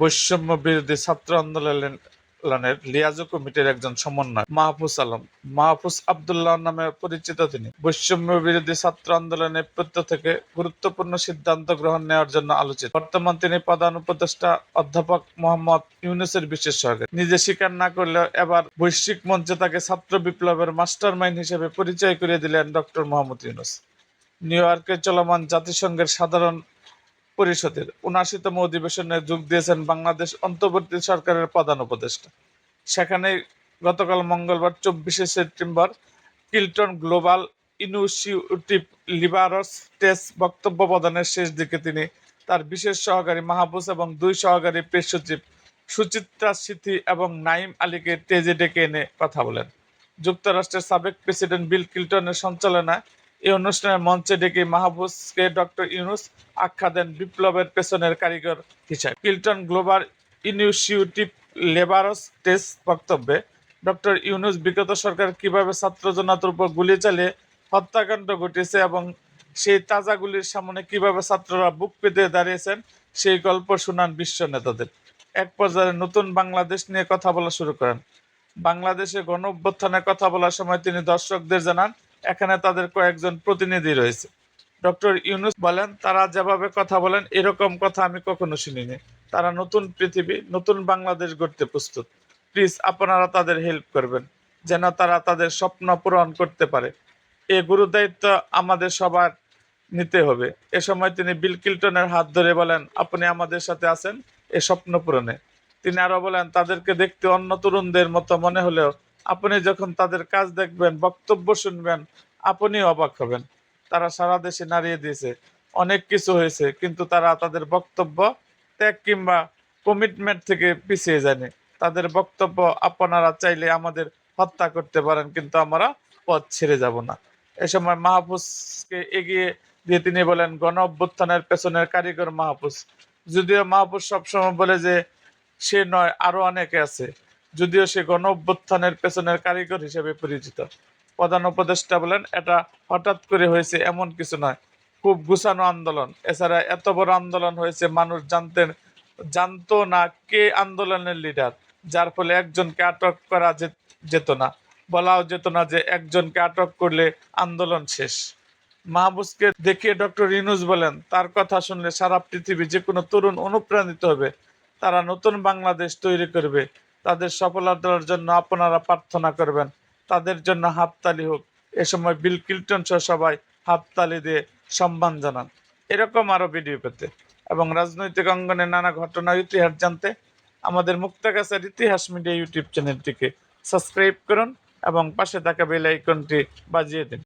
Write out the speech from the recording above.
বৈষম্য বিরোধী ছাত্র আন্দোলনের লিয়াজু কমিটির একজন সমন্বয় মাহফুজ আলম। মাহফুজ আবদুল্লাহ নামে পরিচিত তিনি। বৈষম্য বিরোধী ছাত্র আন্দোলনের নেতৃত্ব থেকে গুরুত্বপূর্ণ সিদ্ধান্ত গ্রহণ নেওয়ার জন্য আলোচিত। বর্তমান তিনি প্রধান উপদেষ্টা অধ্যাপক মোহাম্মদ ইউনুসের বিশেষ সহকারী নিজে স্বীকার না করলেও এবার বৈশ্বিক মঞ্চে তাকে ছাত্র বিপ্লবের মাস্টার মাইন্ড হিসেবে পরিচয় করিয়ে দিলেন ডক্টর মোহাম্মদ ইউনুস। নিউ ইয়র্কে চলমান জাতিসংঘের সাধারণ পরিষদের উনাশিতম অধিবেশনে যোগ দিয়েছেন বাংলাদেশ অন্তর্বর্তী সরকারের প্রধান উপদেষ্টা। সেখানে গতকাল মঙ্গলবার চব্বিশে September Clinton Global Initiative Leaders test বক্তব্য প্রদানের শেষ দিকে তিনি তার বিশেষ সহকারী মাহবুস এবং দুই সহকারী প্রেস সচিব সুচিত্রা সিথি এবং নাইম আলীকে টেজে ডেকে এনে কথা বলেন। যুক্তরাষ্ট্রের সাবেক প্রেসিডেন্ট বিল ক্লিন্টনের সঞ্চালনায় এই অনুষ্ঠানের মঞ্চে ডেকে মাহবুবকে ডক্টর ইউনুস আখ্যা দেন বিপ্লবের পেছনের কারিগর হিসাবে। কিল্টন গ্লোবাল ইনিশিয়েটিভ লেবারস টেস্ট বক্তব্যে ডক্টর ইউনুস বিগত সরকার কীভাবে ছাত্র জনতার উপর গুলি চালিয়ে হত্যাকাণ্ড ঘটিয়েছে এবং সেই তাজা গুলির সামনে কীভাবে ছাত্ররা বুক পেতে দাঁড়িয়েছেন, সেই গল্প শুনান বিশ্ব নেতাদের। এক পর্যায়ে নতুন বাংলাদেশ নিয়ে কথা বলা শুরু করেন। বাংলাদেশে গণ অভ্যুত্থানের কথা বলার সময় তিনি দর্শকদের জানান এখানে তাদের কয়েকজন প্রতিনিধি রয়েছে। ডক্টর ইউনুস বলেন, তারা যেভাবে কথা বলেন, এরকম কথা আমি কখনো শুনিনি। তারা নতুন পৃথিবী, নতুন বাংলাদেশ গড়তে প্রস্তুত। প্লিজ, আপনারা তাদের হেল্প করবেন, যেন তারা তাদের স্বপ্ন পূরণ করতে পারে। এ গুরু দায়িত্ব আমাদের সবার নিতে হবে। এ সময় তিনি বিল কিল্টনের হাত ধরে বলেন, আপনি আমাদের সাথে আছেন, এ স্বপ্ন পূরণে। তিনি আরও বলেন, তাদেরকে দেখতে অন্য তরুণদের মতো মনে হলেও আপনি যখন তাদের কাজ দেখবেন, বক্তব্য শুনবেন আপনি অবাক হবেন। তারা সারা দেশে নাড়িয়ে দিয়েছে। অনেক কিছু হয়েছে, কিন্তু তারা তাদের বক্তব্য ত্যাগ কিংবা কমিটমেন্ট থেকে পিছিয়ে যায়নি। তাদের বক্তব্য আপনারা চাইলে আমাদের হত্যা করতে পারেন, কিন্তু আমরা পথ ছেড়ে যাব না। এ সময় মাহফুজকে এগিয়ে দিয়ে তিনি বলেন, গণ অভ্যুত্থানের পেছনের কারিগর মাহফুজ। যদিও মাহফুজ সবসময় বলে যে, সে নয়, আরও অনেকে আছে। যদিও সে গণ অভ্যুত্থানের পেছনের কারিগর হিসেবে পরিচিত। প্রধান উপদেষ্টা বলেন, এটা হঠাৎ করে হয়েছে এমন কিছু নয়। খুব গুছানো আন্দোলন। এছাড়া এত বড় আন্দোলন হয়েছে, মানুষ জানতেন জানতো না কে আন্দোলনের লিডার, যার ফলে একজনকে আটক করা যেত না। বলাও যেত না যে একজনকে আটক করলে আন্দোলন শেষ। মাহবুজকে দেখিয়ে ডক্টর ইনুস বলেন, তার কথা শুনলে সারা পৃথিবী যে কোনো তরুণ অনুপ্রাণিত হবে, তারা নতুন বাংলাদেশ তৈরি করবে তাদের সফলতার জন্য আপনারা প্রার্থনা করবেন। তাদের জন্য হাততালি হোক। এ সময় বিল কিল্টন সহ সবাই হাততালি দিয়ে সম্মান জানান। এরকম আরও ভিডিও পেতে। এবং রাজনৈতিক অঙ্গনে নানা ঘটনা ইতিহাস জানতে আমাদের মুক্তাগাছার ইতিহাস মিডিয়া ইউটিউব চ্যানেলটিকে সাবস্ক্রাইব করুন এবং পাশে থাকা বেল আইকনটি বাজিয়ে দিন।